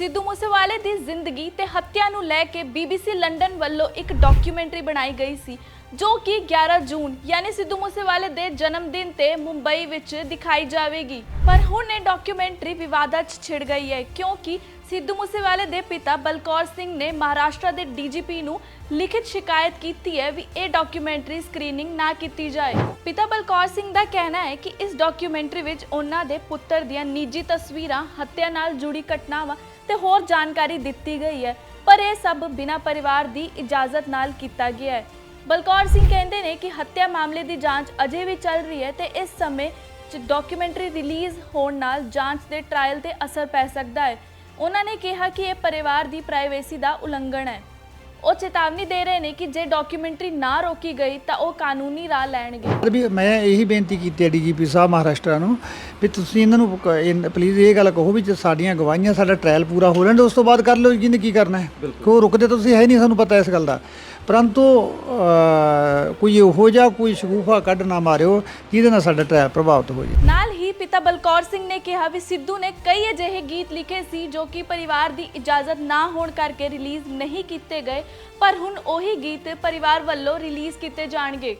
ਸਿੱਧੂ ਮੂਸੇਵਾਲੇ ਦੀ ਜ਼ਿੰਦਗੀ ਤੇ ਹੱਤਿਆ ਨੂੰ ਲੈ ਕੇ BBC ਲੰਡਨ ਵੱਲੋਂ ਇੱਕ ਡਾਕੂਮੈਂਟਰੀ ਬਣਾਈ ਗਈ ਸੀ, ਜੋ ਕਿ 11 ਜੂਨ, ਯਾਨੀ ਸਿੱਧੂ ਮੂਸੇਵਾਲੇ ਦੇ ਜਨਮ ਦਿਨ ਤੇ ਮੁੰਬਈ ਵਿੱਚ ਦਿਖਾਈ ਜਾਵੇਗੀ। ਪਰ ਹੁਣ ਇਹ ਡਾਕੂਮੈਂਟਰੀ ਵਿਵਾਦਾਂ 'ਚ ਛਿੜ ਗਈ ਹੈ, ਕਿਉਂਕਿ ਸਿੱਧੂ ਮੂਸੇਵਾਲੇ ਦੇ ਪਿਤਾ ਬਲਕੌਰ ਸਿੰਘ ਨੇ ਮਹਾਰਾਸ਼ਟਰ ਦੇ ਡੀਜੀਪੀ ਨੂੰ ਲਿਖਿਤ ਸ਼ਿਕਾਇਤ ਕੀਤੀ ਹੈ ਵੀ ਇਹ ਡਾਕੂਮੈਂਟਰੀ ਸਕਰੀਨਿੰਗ ਨਾ ਕੀਤੀ ਜਾਏ। ਪਿਤਾ ਬਲਕੌਰ ਸਿੰਘ ਦਾ ਕਹਿਣਾ ਹੈ ਕਿ ਇਸ ਡਾਕੂਮੈਂਟਰੀ ਵਿੱਚ ਉਹਨਾਂ ਦੇ ਪੁੱਤਰ ਦੀਆਂ ਨਿੱਜੀ ਤਸਵੀਰਾਂ, ਹੱਤਿਆ ਨਾਲ ਜੁੜੀ ਘਟਨਾਵਾਂ ਤੇ ਹੋਰ ਜਾਣਕਾਰੀ ਦਿੱਤੀ ਗਈ ਹੈ। ਪਰ ਇਹ ਸਭ ਬਿਨਾਂ ਪਰਿਵਾਰ ਦੀ ਇਜਾਜ਼ਤ ਨਾਲ ਕੀਤਾ ਗਿਆ ਹੈ। ਬਲਕੌਰ ਸਿੰਘ ਕਹਿੰਦੇ ਨੇ ਕਿ ਹੱਤਿਆ ਮਾਮਲੇ ਦੀ ਜਾਂਚ ਅਜੇ ਵੀ ਚੱਲ ਰਹੀ ਹੈ ਤੇ ਇਸ ਸਮੇਂ ਡਾਕੂਮੈਂਟਰੀ ਰਿਲੀਜ਼ ਹੋਣ ਨਾਲ ਜਾਂਚ ਦੇ ਟ੍ਰਾਇਲ ਤੇ ਅਸਰ ਪੈ ਸਕਦਾ ਹੈ। ਉਹਨਾਂ ਨੇ ਕਿਹਾ ਕਿ ਇਹ ਪਰਿਵਾਰ ਦੀ ਪ੍ਰਾਈਵੇਸੀ ਦਾ ਉਲੰਘਣ ਹੈ। ਉਹ ਚੇਤਾਵਨੀ ਦੇ ਰਹੇ ਨੇ ਕਿ ਜੇ ਡਾਕੂਮੈਂਟਰੀ ਨਾ ਰੋਕੀ ਗਈ ਤਾਂ ਉਹ ਕਾਨੂੰਨੀ ਰਾਹ ਲੈਣਗੇ। ਵੀ ਮੈਂ ਇਹੀ ਬੇਨਤੀ ਕੀਤੀ ਹੈ ਡੀਜੀਪੀ ਸਾਹਿਬ ਮਹਾਰਾਸ਼ਟਰ ਨੂੰ ਵੀ ਤੁਸੀਂ ਇਹਨਾਂ ਨੂੰ ਪਲੀਜ਼ ਇਹ ਗੱਲ ਕਹੋ ਵੀ ਜੇ ਸਾਡੀਆਂ ਗਵਾਹੀਆਂ ਸਾਡਾ ਟ੍ਰਾਇਲ ਪੂਰਾ ਹੋ ਲੈਣ ਉਸ ਤੋਂ ਬਾਅਦ ਕਰ ਲਓ ਜਿਹਨੇ ਕੀ ਕਰਨਾ ਹੈ? ਕਿਉਂ ਰੁਕਦੇ ਤਾਂ ਤੁਸੀਂ ਹੈ ਨਹੀਂ ਸਾਨੂੰ ਪਤਾ ਇਸ ਗੱਲ ਦਾ। ਪਰੰਤੂ ਕੋਈ ਇਹੋ ਜਿਹਾ ਕੋਈ ਸ਼ਗੂਫਾ ਕੱਢ ਨਾ ਮਾਰਿਓ ਜਿਹਦੇ ਨਾਲ ਸਾਡਾ ਟ੍ਰਾਇਲ ਪ੍ਰਭਾਵਿਤ ਹੋ ਜਾਏ ਨਾਲ ਹੀ ਪਿਤਾ ਬਲਕੌਰ ਸਿੰਘ ਨੇ ਕਿਹਾ ਵੀ ਸਿੱਧੂ ਨੇ ਕਈ ਅਜਿਹੇ ਗੀਤ ਲਿਖੇ ਸੀ ਜੋ ਕਿ ਪਰਿਵਾਰ ਦੀ ਇਜਾਜ਼ਤ ਨਾ ਹੋਣ ਕਰਕੇ ਰਿਲੀਜ਼ ਨਹੀਂ ਕੀਤੇ ਗਏ, ਪਰ ਹੁਣ ਉਹੀ ਗੀਤ ਪਰਿਵਾਰ ਵੱਲੋਂ ਰਿਲੀਜ਼ ਕੀਤੇ ਜਾਣਗੇ।